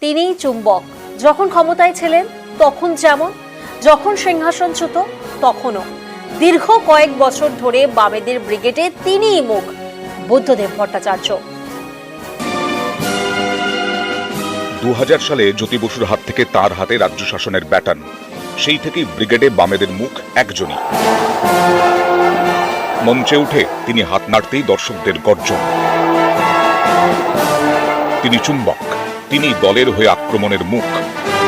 তিনিই চুম্বক। যখন ক্ষমতায় ছিলেন, তখন যেমন, যখন সিংহাসনচ্যুত তখনও। দীর্ঘ কয়েক বছর ধরে বামেদের ব্রিগেডে তিনিই মুখ, বুদ্ধদেব ভট্টাচার্য। দু হাজার সালে জ্যোতি বসুর হাত থেকে তার হাতে রাজ্য শাসনের ব্যাটন। সেই থেকেই ব্রিগেডে বামেদের মুখ একজনই। মঞ্চে উঠে তিনি হাত নাড়তেই দর্শকদের গর্জন। তিনি চুম্বক। তিনি দলের হয়ে আক্রমণের মুখ।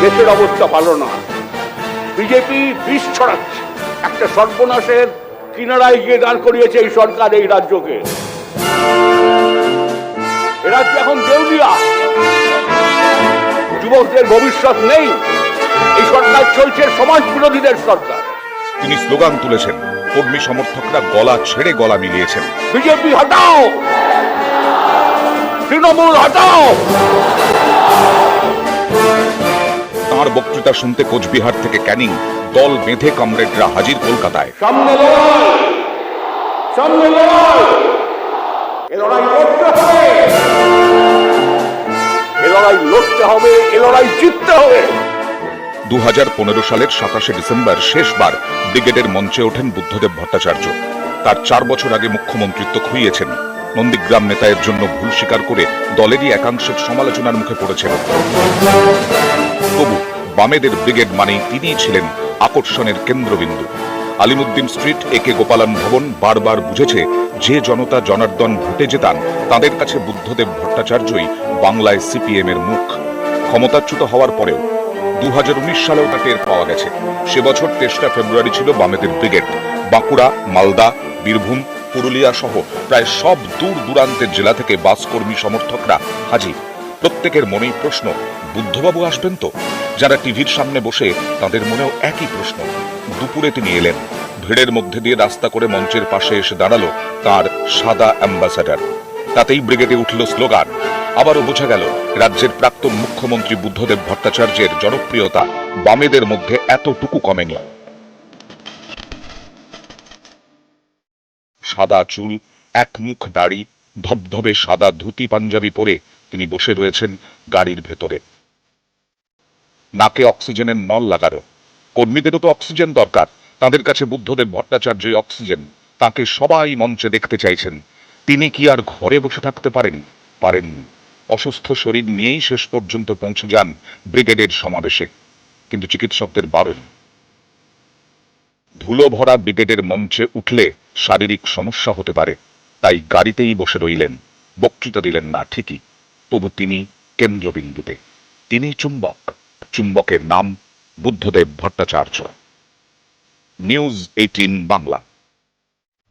দেশের অবস্থা ভালো না। বিজেপি বিষ ছড়াচ্ছে। একটা সর্বনাশের কিনারায় গিয়ে দাঁড় করিয়েছে এই সরকার এই রাজ্যকে। এ রাজ্য এখন দেউলিয়া। যুবকদের ভবিষ্যৎ নেই। এই সরকার চলছে সমাজ বিরোধীদের সরকার। তিনি স্লোগান তুলেছেন কর্মী সমর্থকরা গলা ছেড়ে গলা মিলিয়েছেন। বিজেপি হটাও! তৃণমূল হটাও! তাঁর বক্তৃতা শুনতে কোচবিহার থেকে ক্যানিং দল বেঁধে কমরেডরা হাজির কলকাতায়। সামনে লড়াই! সামনে লড়াই! এ লড়াই লড়তে হবে! এ লড়াই লড়তে হবে এ লড়াই জিততে হবে! দু হাজার পনেরো সালের সাতাশে ডিসেম্বর শেষবার ব্রিগেডের মঞ্চে ওঠেন বুদ্ধদেব ভট্টাচার্য। তার চার বছর আগে মুখ্যমন্ত্রিত্ব খুইয়েছেন। নন্দীগ্রাম নেতায়ের জন্য ভুল স্বীকার করে দলেরই একাংশের সমালোচনার মুখে পড়েছেন তবু বামেদের ব্রিগেড মানেই তিনিই ছিলেন আকর্ষণের কেন্দ্রবিন্দু। আলিমুদ্দিন স্ট্রিট একে গোপালন ভবন বারবার বুঝেছে, যে জনতা জনার্দন ভোটে জেতান, তাদের কাছে বুদ্ধদেব ভট্টাচার্যই বাংলায় সিপিএম এর মুখ। ক্ষমতাচ্যুত হওয়ার পরেও দু হাজার উনিশ সালেও তা টের পাওয়া গেছে। সে বছর তেসরা ফেব্রুয়ারি ছিল বামেদের ব্রিগেড। বাঁকুড়া, মালদা, বীরভূম পুরুলিয়া সহ প্রায় সব দূর দূরান্তের জেলা থেকে বাস কর্মী সমর্থকরা হাজির। প্রত্যেকের মনেই প্রশ্ন, বুদ্ধবাবু আসবেন তো? যারা টিভির সামনে বসে তাদের মনেও একই প্রশ্ন, দুপুরে তিনি এলেন। ভিড়ের মধ্যে দিয়ে রাস্তা করে মঞ্চের পাশে এসে দাঁড়াল তার সাদা অ্যাম্বাসাডার। তাতেই ব্রিগেডে উঠল স্লোগান। আবারও বোঝা গেল, রাজ্যের প্রাক্তন মুখ্যমন্ত্রী বুদ্ধদেব ভট্টাচার্যের জনপ্রিয়তা বামেদের মধ্যে এতটুকু কমেনি। সাদা চুল, এক মুখ দাড়ি, ধবধবে সাদা ধুতি পাঞ্জাবি পরে তিনি বসে রয়েছেন গাড়ির ভেতরে। নাকে অক্সিজেনের নল লাগানো। কর্মীদেরও তো অক্সিজেন দরকার। তাদের কাছে বুদ্ধদেব ভট্টাচার্যই অক্সিজেন। তাকে সবাই মঞ্চে দেখতে চাইছেন। তিনি কি আর ঘরে বসে থাকতে পারেন? পারেন অসুস্থ শরীর নিয়েই শেষ পর্যন্ত পৌঁছে যান ব্রিগেডের সমাবেশে। কিন্তু চিকিৎসকদের বারণ। ধুলো ভরা ব্রিগেডের মঞ্চে উঠলে শারীরিক সমস্যা হতে পারে। তাই গাড়িতেই বসে রইলেন। বক্তৃতা দিলেন না, ঠিকই। তবু তিনি কেন্দ্রবিন্দুতে। তিনি চুম্বক। চুম্বকের নাম Buddhadeb Bhattacharya. News eighteen Bangla.